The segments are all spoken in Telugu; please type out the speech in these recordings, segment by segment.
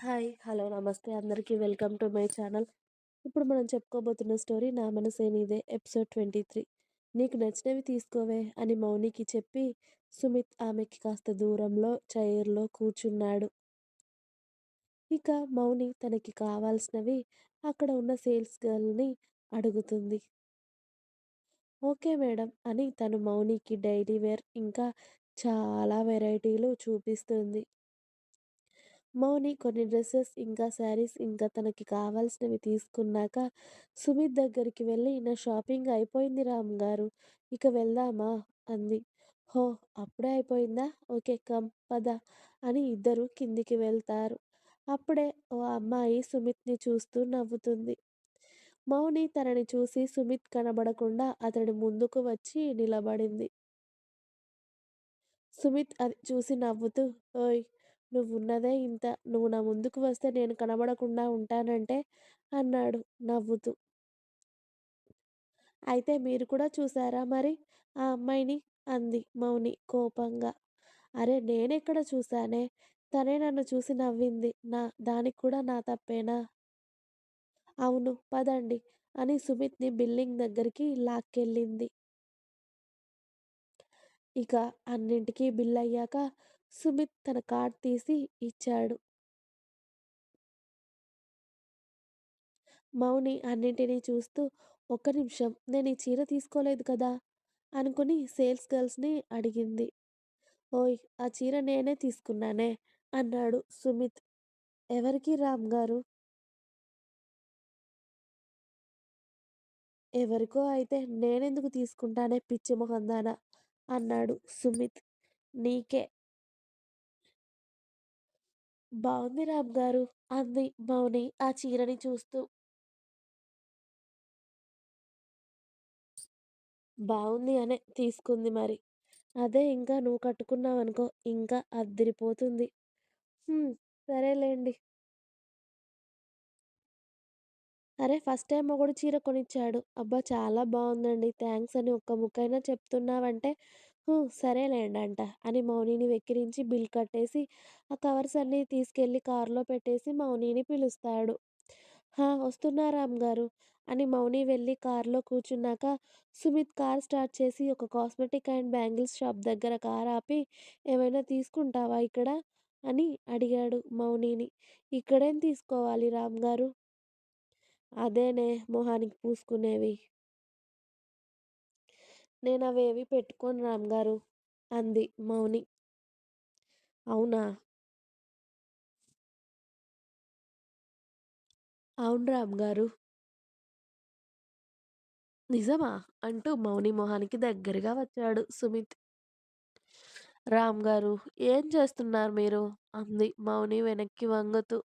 హాయ్. హలో. నమస్తే అందరికీ. Welcome to my channel. ఇప్పుడు మనం చెప్పుకోబోతున్న స్టోరీ 'నా మనసేనిదే ఎపిసోడ్ ట్వంటీ త్రీ నీకు నచ్చినవి తీసుకోవే అని మౌనికి చెప్పి సుమిత్ ఆమెకి కాస్త దూరంలో చైర్‌లో కూర్చున్నాడు. ఇక మౌని తనకి కావాల్సినవి అక్కడ ఉన్న సేల్స్ గర్ల్‌ని అడుగుతుంది. ఓకే మేడం అని తను మౌనికి డైలీ వేర్ ఇంకా చాలా వెరైటీలు చూపిస్తుంది. మౌని కొన్ని డ్రెస్సెస్ ఇంకా శారీస్ ఇంకా తనకి కావాల్సినవి తీసుకున్నాక సుమిత్ దగ్గరికి వెళ్ళి నా షాపింగ్ అయిపోయింది రామ్ గారు ఇక వెళ్దామా? అంది. హో! అప్పుడే అయిపోయిందా? ఓకే కమ్ పద అని ఇద్దరు కిందికి వెళ్తారు. అప్పుడే ఓ అమ్మాయి సుమిత్‌ని చూస్తూ నవ్వుతుంది. మౌని తనని చూసి సుమిత్ కనబడకుండా అతడి ముందుకు వచ్చి నిలబడింది. సుమిత్ అది చూసి నవ్వుతూ ఓయ్! నువ్వున్నదే ఇంత. నువ్వు నా ముందుకు వస్తే నేను కనబడకుండా ఉంటానంటే అన్నాడు నవ్వుతూ. అయితే మీరు కూడా చూసారా మరి ఆ అమ్మాయిని? అంది మౌని కోపంగా. అరె నేనెక్కడ చూసానే? తనే నన్ను చూసి నవ్వింది. నా దానికి కూడా నా తప్పేనా? అవును పదండి అని సుమిత్‌ని బిల్డింగ్ దగ్గరికి లాక్కెళ్ళింది. ఇక అన్నింటికీ బిల్లయ్యాక సుమిత్ తన కార్డ్ తీసి ఇచ్చాడు. మౌని అన్నింటినీ చూస్తూ ఒక్క నిమిషం నేను ఈ చీర తీసుకోలేదు కదా! అనుకుని సేల్స్ గర్ల్స్‌ని అడిగింది. ఓయ్! ఆ చీర నేనే తీసుకున్నానే అన్నాడు సుమిత్. ఎవరికి రామ్ గారు ఎవరికో అయితే నేనెందుకు తీసుకుంటానే పిచ్చి మొహందానా అన్నాడు సుమిత్. నీకే. బావుంది రామ్‌గారు అంది మౌని ఆ చీరని చూస్తూ. బావుంది అనే తీసుకుంది మరి. అదే ఇంకా నువ్వు కట్టుకున్నావనుకో ఇంకా అద్దిరిపోతుంది. హ్మ్. సరేలెండి. ఫస్ట్ టైమ్ మొగుడు చీర కొనిచ్చాడు. అబ్బా! చాలా బావుందండి. థాంక్స్ అని ఒక్క ముక్కైనా చెప్తున్నావంటే సరేలేండి అంట అని మౌనిని వెక్కిరించి బిల్ కట్టేసి ఆ కవర్స్ అన్నీ తీసుకెళ్ళి కారులో పెట్టేసి మౌనిని పిలుస్తాడు. హా! వస్తున్నా రామ్‌గారు అని మౌని వెళ్ళి కారులో కూర్చున్నాక సుమిత్ కార్ స్టార్ట్ చేసి ఒక కాస్మెటిక్ అండ్ బ్యాంగిల్స్ షాప్ దగ్గర కార్ ఆపి ఏమైనా తీసుకుంటావా ఇక్కడ? అని అడిగాడు మౌనిని. ఇక్కడేం తీసుకోవాలి రామ్‌గారు? అదేనే మొహానికి పూసుకునేవి. నేను అవేవి పెట్టుకోను రామ్‌గారు అంది మౌని. అవునా? అవును రామ్‌గారు. నిజమా? అంటూ మౌని మొహానికి దగ్గరగా వచ్చాడు సుమిత్. రామ్ గారు ఏం చేస్తున్నారు మీరు? అంది మౌని వెనక్కి వంగుతూ.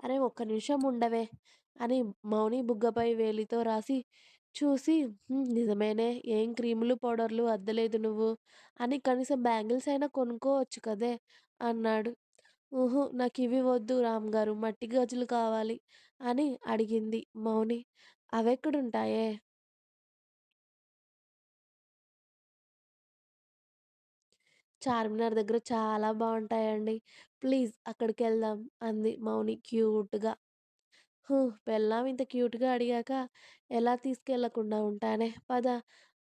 అరే ఒక్క నిమిషం ఉండవే అని మౌని బుగ్గపై వేలితో రాసి చూసి హ్మ్. నిజమేనే ఏం క్రీములు, పౌడర్‌లు అద్దలేదు నువ్వు అని కనీసం బ్యాంగిల్స్ అయినా కొనుక్కోవచ్చు కదే అన్నాడు. ఉహూ! నాకివి వద్దు రామ్‌గారు మట్టి గాజులు కావాలి అని అడిగింది మౌని. అవెక్కడుంటాయే? చార్మినార్ దగ్గర చాలా బావుంటాయండి. ప్లీజ్ అక్కడికెళ్దాం అంది మౌని క్యూట్‌గా. హూ! పెళ్ళాం ఇంత క్యూట్‌గా అడిగాక ఎలా తీసుకెళ్ళకుండా ఉంటానే పద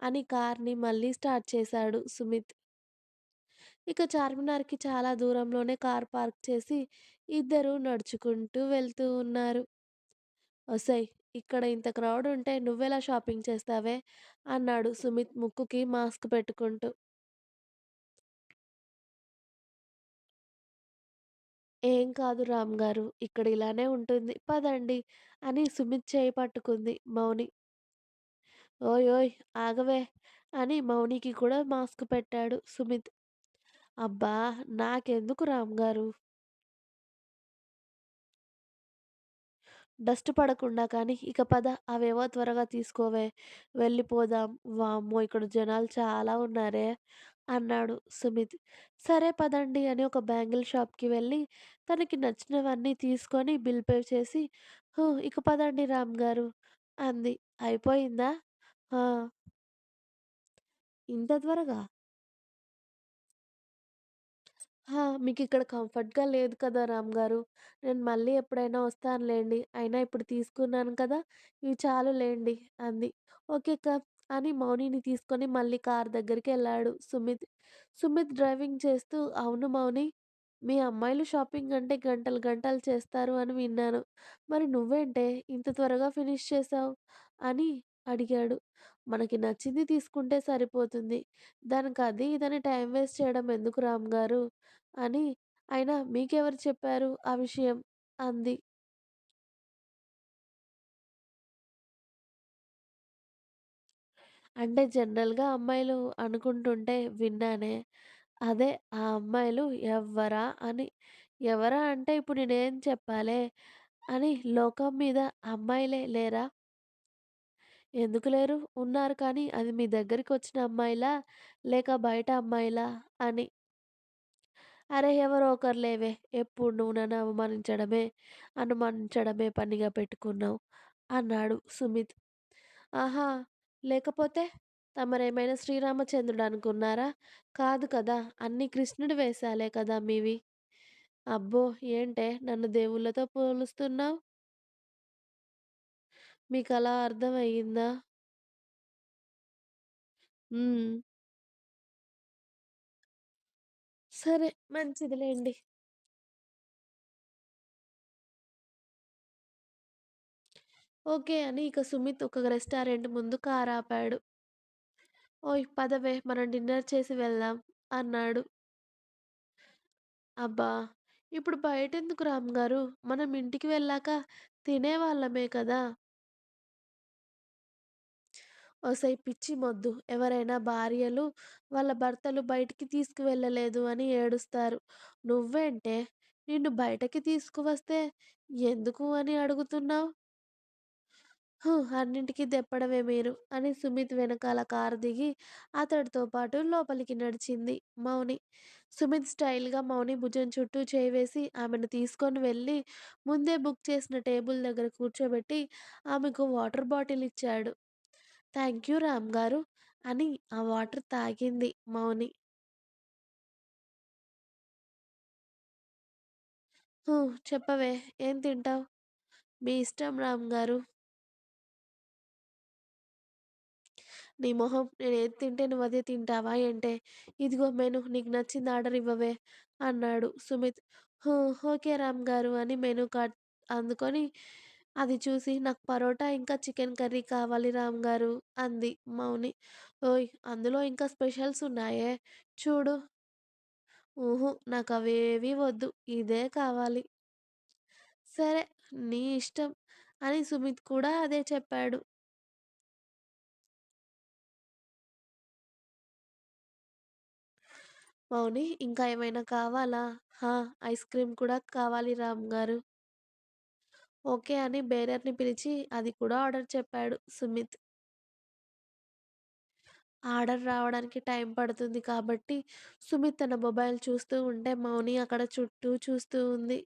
అని కార్‌ని మళ్ళీ స్టార్ట్ చేశాడు సుమిత్. ఇక చార్మినార్‌కి చాలా దూరంలోనే కార్ పార్క్ చేసి ఇద్దరూ నడుచుకుంటూ వెళ్తూ ఉన్నారు. ఒసేయ్! ఇక్కడ ఇంత క్రౌడ్ ఉంటే నువ్వెలా షాపింగ్ చేస్తావే? అన్నాడు సుమిత్ ముక్కుకి మాస్క్ పెట్టుకుంటూ. ఏం కాదు రామ్‌గారు ఇక్కడ ఇలానే ఉంటుంది పదండి అని సుమిత్ చేయి పట్టుకుంది మౌని. ఓయ్! ఓయ్! ఆగవే అని మౌనికి కూడా మాస్క్ పెట్టాడు సుమిత్. అబ్బా! నాకెందుకు రామ్‌గారు? డస్ట్ పడకుండా కానీ ఇక పద అవేవో త్వరగా తీసుకోవే వెళ్ళిపోదాం. వామ్మో! ఇక్కడ జనాలు చాలా ఉన్నారే అన్నాడు సుమిత్. సరే పదండి అని ఒక బ్యాంగిల్ షాప్‌కి వెళ్ళి తనకి నచ్చినవన్నీ తీసుకొని బిల్ పే చేసి హూ! ఇక పదండి రామ్ గారు అంది. అయిపోయిందా? ఆ! ఇంత త్వరగా? ఆ! మీకిక్కడ కంఫర్ట్‌గా లేదు కదా రామ్ గారు నేను మళ్ళీ ఎప్పుడైనా వస్తానులెండి. అయినా ఇప్పుడు తీసుకున్నాను కదా! ఇవి చాలులెండి అంది. ఓకే అక్క అని మౌనిని తీసుకొని మళ్ళీ కారు దగ్గరికెళ్ళాడు సుమిత్. సుమిత్ డ్రైవింగ్ చేస్తూ అవును మౌని, మీ అమ్మాయిలు షాపింగ్ అంటే గంటలు గంటలు చేస్తారు అని విన్నాను. మరి నువ్వేంటే ఇంత త్వరగా ఫినిష్ చేసావు? అని అడిగాడు. మనకి నచ్చింది తీసుకుంటే సరిపోతుంది. దానికి అది ఇదని టైం వేస్ట్ చేయడం ఎందుకు రామ్‌గారు? అని అయినా మీకెవరు చెప్పారు ఆ విషయం? అంది. అంటే జనరల్‌గా అమ్మాయిలు అనుకుంటుంటే విన్నానే. అదే ఆ అమ్మాయిలు ఎవ్వరా అని. ఎవరా అంటే ఇప్పుడు నేనేం చెప్పాలే? అని లోకం మీద అమ్మాయిలే లేరా? ఎందుకు లేరు? ఉన్నారు కానీ అది మీ దగ్గరికొచ్చిన అమ్మాయిలా? లేక బయట అమ్మాయిలా? అని. అరె! ఎవరో ఒకరు లేవే. ఎప్పుడు నువ్వు నన్ను అవమానించడమే, అనుమానించడమే పనిగా పెట్టుకున్నావు అన్నాడు సుమిత్. ఆహా! లేకపోతే తమరేమైనా శ్రీరామచంద్రుడనుకున్నారా? కాదు కదా! అన్నీ కృష్ణుడి వేషాలే కదా మీవి. అబ్బో! ఏంటే నన్ను దేవుళ్ళతో పోలుస్తున్నావు? మీకు అలా అర్థమయ్యిందా? హ్మ్. సరే మంచిదిలెండి. ఓకే అని ఇక సుమిత్ ఒక రెస్టారెంట్ ముందు కారాపాడు. ఓయ్! పదవే మనం డిన్నర్ చేసి వెళ్దాం అన్నాడు. అబ్బా! ఇప్పుడు బయటెందుకు రామ్‌గారు? మనం ఇంటికి వెళ్ళాక తినేవాళ్ళమే కదా! ఒసేయ్ పిచ్చి మొద్దు. ఎవరైనా భార్యలు వాళ్ళ భర్తలు బయటికి తీసుకువెళ్ళలేదు అని ఏడుస్తారు. నువ్వేంటే నిన్ను బయటకి తీసుకువస్తే ఎందుకు అని అడుగుతున్నావు? హూ అన్నింటికి దెప్పడమే మీరు అని సుమిత్ వెనకాల కారు దిగి అతడితో పాటు లోపలికి నడిచింది మౌని. సుమిత్ స్టైల్‌గా మౌని భుజం చుట్టూ చేయి వేసి ఆమెను తీసుకొని వెళ్ళి ముందే బుక్ చేసిన టేబుల్ దగ్గర కూర్చోబెట్టి ఆమెకు వాటర్ బాటిల్ ఇచ్చాడు. థాంక్యూ రామ్‌గారు అని ఆ వాటర్ తాగింది మౌని. హ్మ్. చెప్పవే ఏం తింటావు? మీ ఇష్టం రామ్ గారు నీ మొహం నేనేది తింటే నువ్వు అదే తింటావా ఏంటే? ఇదిగో మెను నీకు నచ్చింది ఆర్డర్ ఇవ్వవే అన్నాడు సుమిత్. హ్మ్. ఓకే రామ్‌గారు అని మెనూ కార్డ్ అందుకొని అది చూసి నాకు పరోటా ఇంకా చికెన్ కర్రీ కావాలి రామ్ గారు అంది మౌని. ఓయ్! అందులో ఇంకా స్పెషల్స్ ఉన్నాయే చూడు. హుహు. నాకవేవీ వద్దు. ఇదే కావాలి. సరే నీ ఇష్టం అని సుమిత్ కూడా అదే చెప్పాడు. మౌని ఇంకా ఏమైనా కావాలా? హా! ఐస్ క్రీమ్ కూడా కావాలి రామ్ గారు ఓకే అని బేరర్‌ని పిలిచి అది కూడా ఆర్డర్ చెప్పాడు సుమిత్. ఆర్డర్ రావడానికి టైం పడుతుంది కాబట్టి సుమిత్ తన మొబైల్ చూస్తూ ఉంటే మౌని అక్కడ చుట్టూ చూస్తూ ఉంది.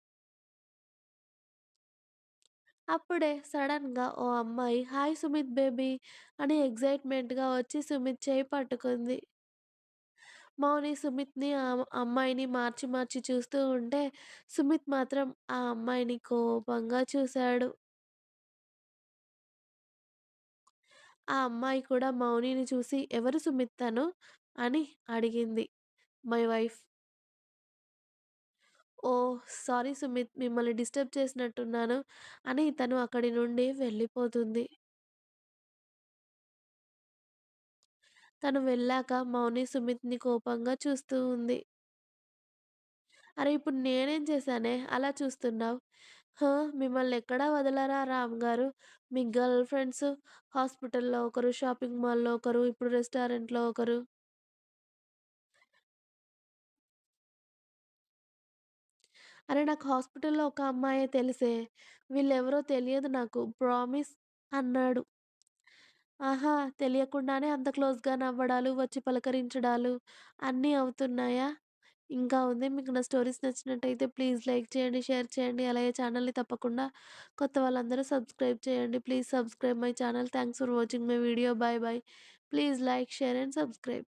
అప్పుడే సడెన్‌గా ఓ అమ్మాయి హాయ్ సుమిత్ బేబీ అని ఎగ్జైట్మెంట్గా వచ్చి సుమిత్ చేయి పట్టుకుంది. మౌని సుమిత్‌ని, అమ్మాయిని మార్చి మార్చి చూస్తూ ఉంటే సుమిత్ మాత్రం ఆ అమ్మాయిని కోపంగా చూశాడు. ఆ అమ్మాయి కూడా మౌనిని చూసి ఎవరు సుమిత్ తను? అని అడిగింది. My wife. Oh! Sorry Sumit మిమ్మల్ని డిస్టర్బ్ చేసినట్టున్నాను అని తను అక్కడి నుండి వెళ్ళిపోతుంది. తను వెళ్ళాక మౌని సుమిత్‌ని కోపంగా చూస్తూ ఉంది. అరే ఇప్పుడు నేనేం చేశానే అలా చూస్తున్నావు? హా! మిమ్మల్నెక్కడా వదలరా రామ్‌గారు. మీ గర్ల్ ఫ్రెండ్స్ హాస్పిటల్‌లో ఒకరు, షాపింగ్ మాల్‌లో ఒకరు, ఇప్పుడు రెస్టారెంట్‌లో ఒకరు. అరే నాకు హాస్పిటల్‌లో ఒక అమ్మాయే తెలిసే. వీళ్ళెవరో తెలియదు నాకు. ప్రామిస్ అన్నాడు. ఆహా! తెలియకుండానే అంత క్లోజ్‌గా నవ్వడాలు, వచ్చి పలకరించడాలు అన్నీ అవుతున్నాయా? ఇంకా ఉంది. మీకు నా స్టోరీస్ నచ్చినట్టయితే ప్లీజ్ లైక్ చేయండి, షేర్ చేయండి. అలాగే ఛానల్‌ని తప్పకుండా కొత్త వాళ్ళందరూ సబ్స్క్రైబ్ చేయండి. Please subscribe my channel. Thanks for watching my video. Bye bye. Please like, share and subscribe.